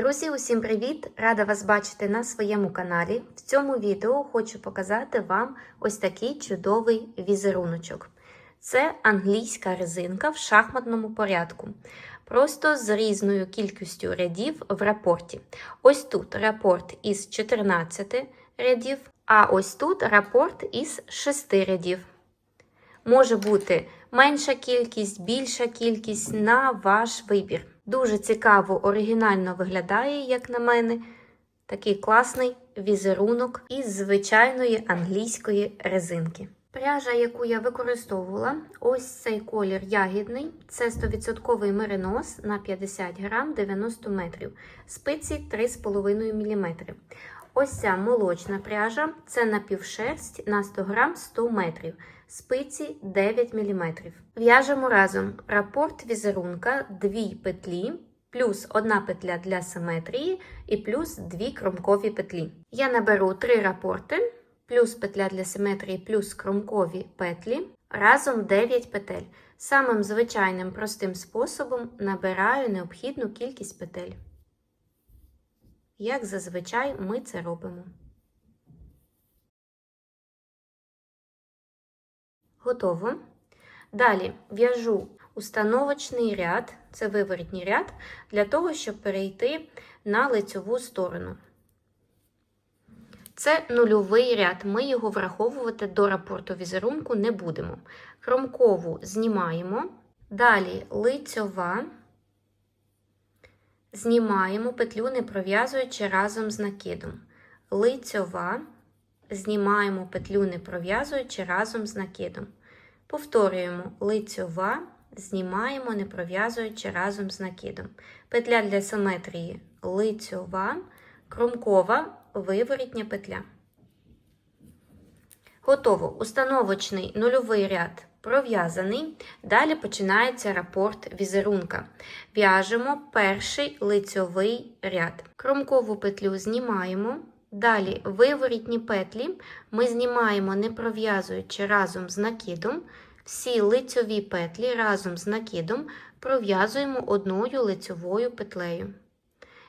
Друзі, усім привіт! Рада вас бачити на своєму каналі. В цьому відео хочу показати вам ось такий чудовий візеруночок. Це англійська резинка в шахматному порядку, просто з різною кількістю рядів в рапорті. Ось тут рапорт із 14 рядів, а ось тут рапорт із 6 рядів. Може бути менша кількість, більша кількість на ваш вибір. Дуже цікаво, оригінально виглядає, як на мене, такий класний візерунок із звичайної англійської резинки. Пряжа, яку я використовувала, ось цей колір ягідний, це 100% меринос на 50 грам 90 метрів, спиці 3,5 мм. Ось ця молочна пряжа це напівшерсть на 100 грам 100 метрів, спиці 9 мм. В'яжемо разом рапорт візерунка, 2 петлі, плюс одна петля для симетрії і плюс 2 кромкові петлі. Я наберу 3 рапорти, плюс петля для симетрії, плюс кромкові петлі, разом 9 петель. Самим звичайним простим способом набираю необхідну кількість петель. Як зазвичай ми це робимо. Готово. Далі в'яжу установочний ряд, це виворітній ряд, для того, щоб перейти на лицьову сторону. Це нульовий ряд, ми його враховувати до рапорту візерунку не будемо. Кромкову знімаємо, далі лицьова. Знімаємо петлю, не пров'язуючи разом з накидом. Лицьова, знімаємо петлю, не пров'язуючи разом з накидом. Повторюємо лицьова, знімаємо, не пров'язуючи разом з накидом. Петля для симетрії лицьова, кромкова, виворітня петля. Готово. Установочний нульовий ряд пров'язаний. Далі починається рапорт візерунка. В'яжемо перший лицьовий ряд. Кромкову петлю знімаємо. Далі виворітні петлі ми знімаємо, не пров'язуючи разом з накидом. Всі лицьові петлі разом з накидом пров'язуємо одною лицьовою петлею.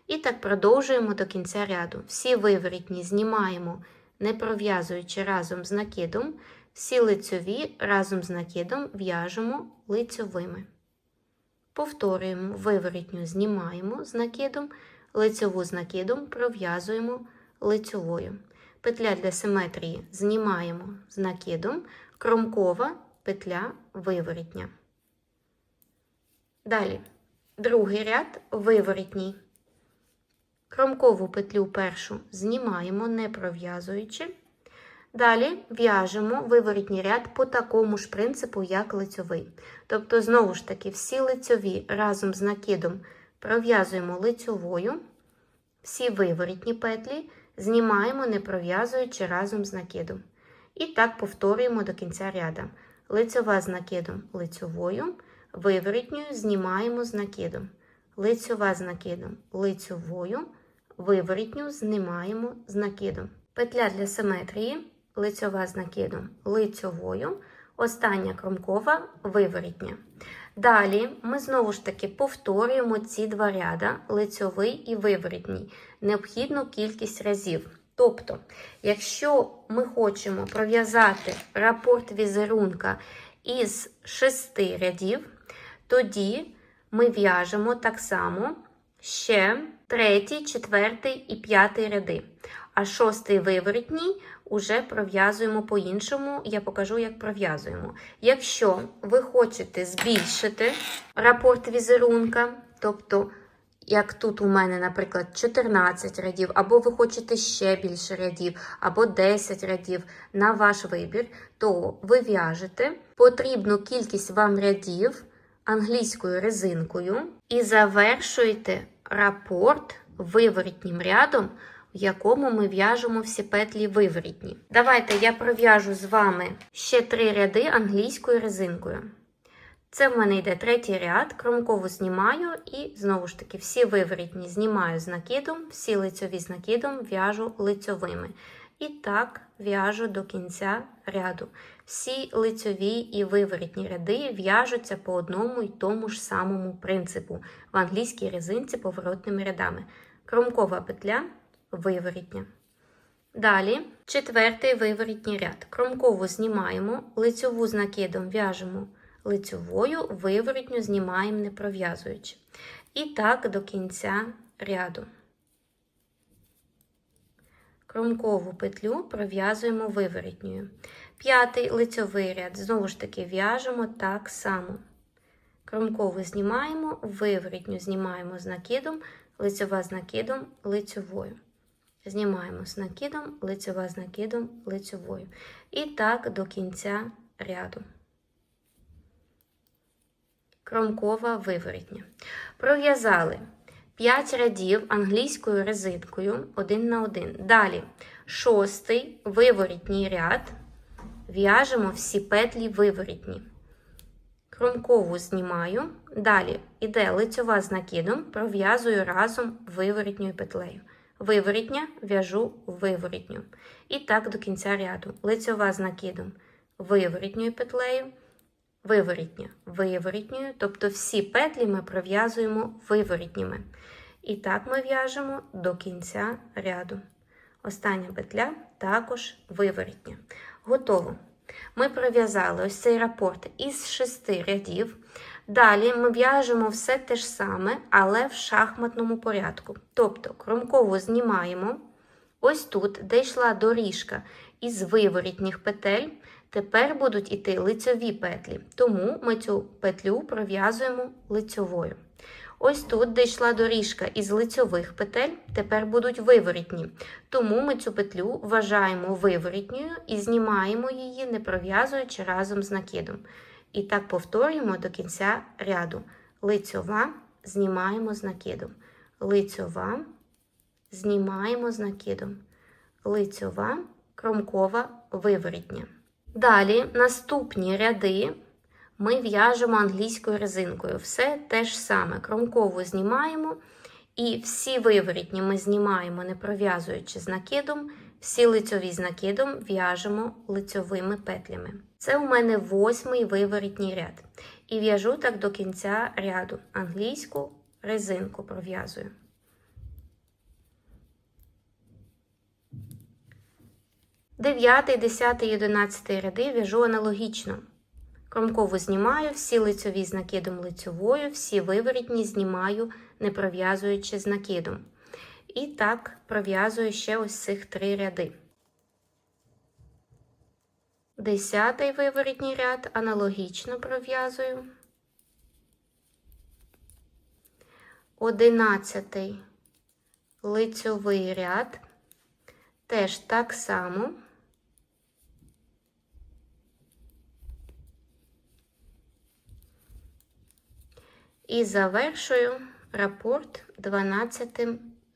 І так продовжуємо до кінця ряду. Всі виворітні знімаємо, не пров'язуючи разом з накидом. Всі лицьові разом з накидом в'яжемо лицьовими. Повторюємо виворітню знімаємо з накидом, лицьову з накидом пров'язуємо лицьовою. Петля для симетрії знімаємо з накидом, кромкова петля виворітня. Далі другий ряд виворітній. Кромкову петлю першу знімаємо, не пров'язуючи. Далі в'яжемо виворітній ряд по такому ж принципу, як лицьовий. Тобто, знову ж таки, всі лицьові разом з накидом пров'язуємо лицьовою, всі виворітні петлі знімаємо, не пров'язуючи разом з накидом. І так повторюємо до кінця ряда. Лицьова з накидом лицьовою, виворітньою знімаємо з накидом. Лицьова з накидом лицьовою, виворітню знімаємо з накидом. Петля для симетрії лицьова з накидом лицьовою, остання кромкова виворітня. Далі ми знову ж таки повторюємо ці два ряда лицьовий і виворітній, необхідну кількість разів. Тобто, якщо ми хочемо пров'язати рапорт візерунка із шести рядів, тоді ми в'яжемо так само ще третій, четвертий і п'ятий ряди. А шостий виворітній уже пров'язуємо по-іншому, я покажу, як пров'язуємо. Якщо ви хочете збільшити рапорт візерунка, тобто, як тут у мене, наприклад, 14 рядів, або ви хочете ще більше рядів, або 10 рядів на ваш вибір, то ви в'яжете потрібну кількість вам рядів англійською резинкою і завершуєте рапорт виворітнім рядом в якому ми в'яжемо всі петлі виворітні. Давайте я пров'яжу з вами ще три ряди англійською резинкою. Це в мене йде третій ряд, кромкову знімаю і знову ж таки всі виворітні знімаю з накидом, всі лицьові з накидом в'яжу лицьовими. І так в'яжу до кінця ряду. Всі лицьові і виворітні ряди в'яжуться по одному і тому ж самому принципу в англійській резинці поворотними рядами кромкова петля, виворітня. Далі четвертий виворітній ряд. Кромкову знімаємо, лицьову з накидом в'яжемо лицьовою, виворітню знімаємо не пров'язуючи. І так до кінця ряду. Кромкову петлю пров'язуємо виворітньою. П'ятий лицьовий ряд знову ж таки в'яжемо так само. Кромкову знімаємо, виворітню знімаємо з накидом, лицьова з накидом, лицьовою. Знімаємо з накидом, лицьова з накидом, лицьовою. І так до кінця ряду. Кромкова виворітня. Пров'язали 5 рядів англійською резинкою один на один. Далі шостий виворітній ряд. В'яжемо всі петлі виворітні. Кромкову знімаю. Далі іде лицьова з накидом, пров'язую разом виворітньою петлею. Виворітня в'яжу виворітню. І так до кінця ряду. Лицьова з накидом виворітньою петлею, виворітня виворітньою, тобто всі петлі ми пров'язуємо виворітніми. І так ми в'яжемо до кінця ряду. Остання петля також виворітня. Готово. Ми пров'язали ось цей рапорт із шести рядів. Далі ми в'яжемо все те ж саме, але в шахматному порядку. Тобто кромкову знімаємо. Ось тут, де йшла доріжка із виворітніх петель, тепер будуть іти лицьові петлі, тому ми цю петлю пров'язуємо лицьовою. Ось тут, де йшла доріжка із лицьових петель, тепер будуть виворітні. Тому ми цю петлю вважаємо виворітньою і знімаємо її, не пров'язуючи разом з накидом. І так повторюємо до кінця ряду. Лицьова знімаємо з накидом. Лицьова знімаємо з накидом. Лицьова, кромкова, виворітня. Далі наступні ряди ми в'яжемо англійською резинкою. Все те ж саме. Кромкову знімаємо. І всі виворітні ми знімаємо, не пров'язуючи з накидом, всі лицьові з накидом в'яжемо лицьовими петлями. Це у мене восьмий виворітній ряд. І в'яжу так до кінця ряду. Англійську резинку пров'язую. Дев'ятий, десятий і одинадцятий ряди в'яжу аналогічно. Кромкову знімаю, всі лицьові з накидом лицьовою, всі виворітні знімаю, не пров'язуючи з накидом. І так пров'язую ще ось цих три ряди. Десятий виворітній ряд аналогічно пров'язую. Одинадцятий лицьовий ряд теж так само. І завершую рапорт 12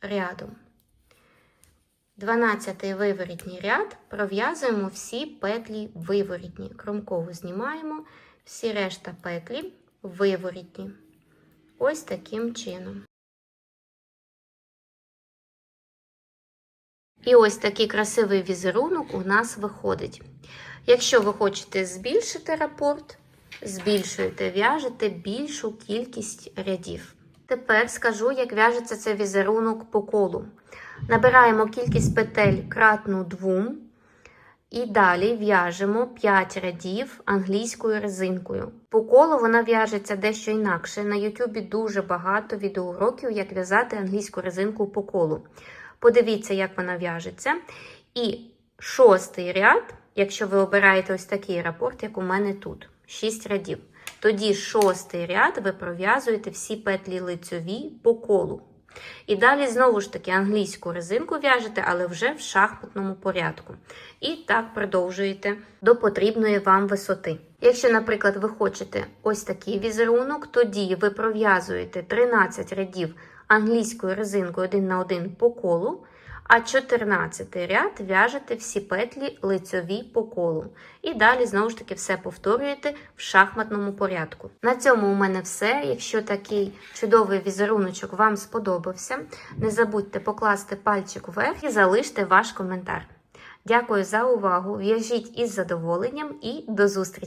рядом. 12 виворітній ряд пров'язуємо всі петлі виворітні. Кромкову знімаємо, всі решта петлі виворітні. Ось таким чином. І ось такий красивий візерунок у нас виходить. Якщо ви хочете збільшити рапорт, збільшуєте, в'яжете більшу кількість рядів. Тепер скажу, як в'яжеться цей візерунок по колу. Набираємо кількість петель кратну 2 і далі в'яжемо 5 рядів англійською резинкою. По колу вона в'яжеться дещо інакше. На Ютубі дуже багато відеоуроків, як в'язати англійську резинку по колу. Подивіться, як вона в'яжеться. І шостий ряд, якщо ви обираєте ось такий рапорт, як у мене тут. 6 рядів. Тоді шостий ряд ви пров'язуєте всі петлі лицьові по колу. І далі, знову ж таки, англійську резинку в'яжете, але вже в шахматному порядку. І так продовжуєте до потрібної вам висоти. Якщо, наприклад, ви хочете ось такий візерунок, тоді ви пров'язуєте 13 рядів англійською резинкою один на один по колу, а 14 ряд в'яжете всі петлі лицьові по колу. І далі, знову ж таки, все повторюєте в шахматному порядку. На цьому у мене все. Якщо такий чудовий візеруночок вам сподобався, не забудьте покласти пальчик вверх і залиште ваш коментар. Дякую за увагу! В'яжіть із задоволенням і до зустрічі!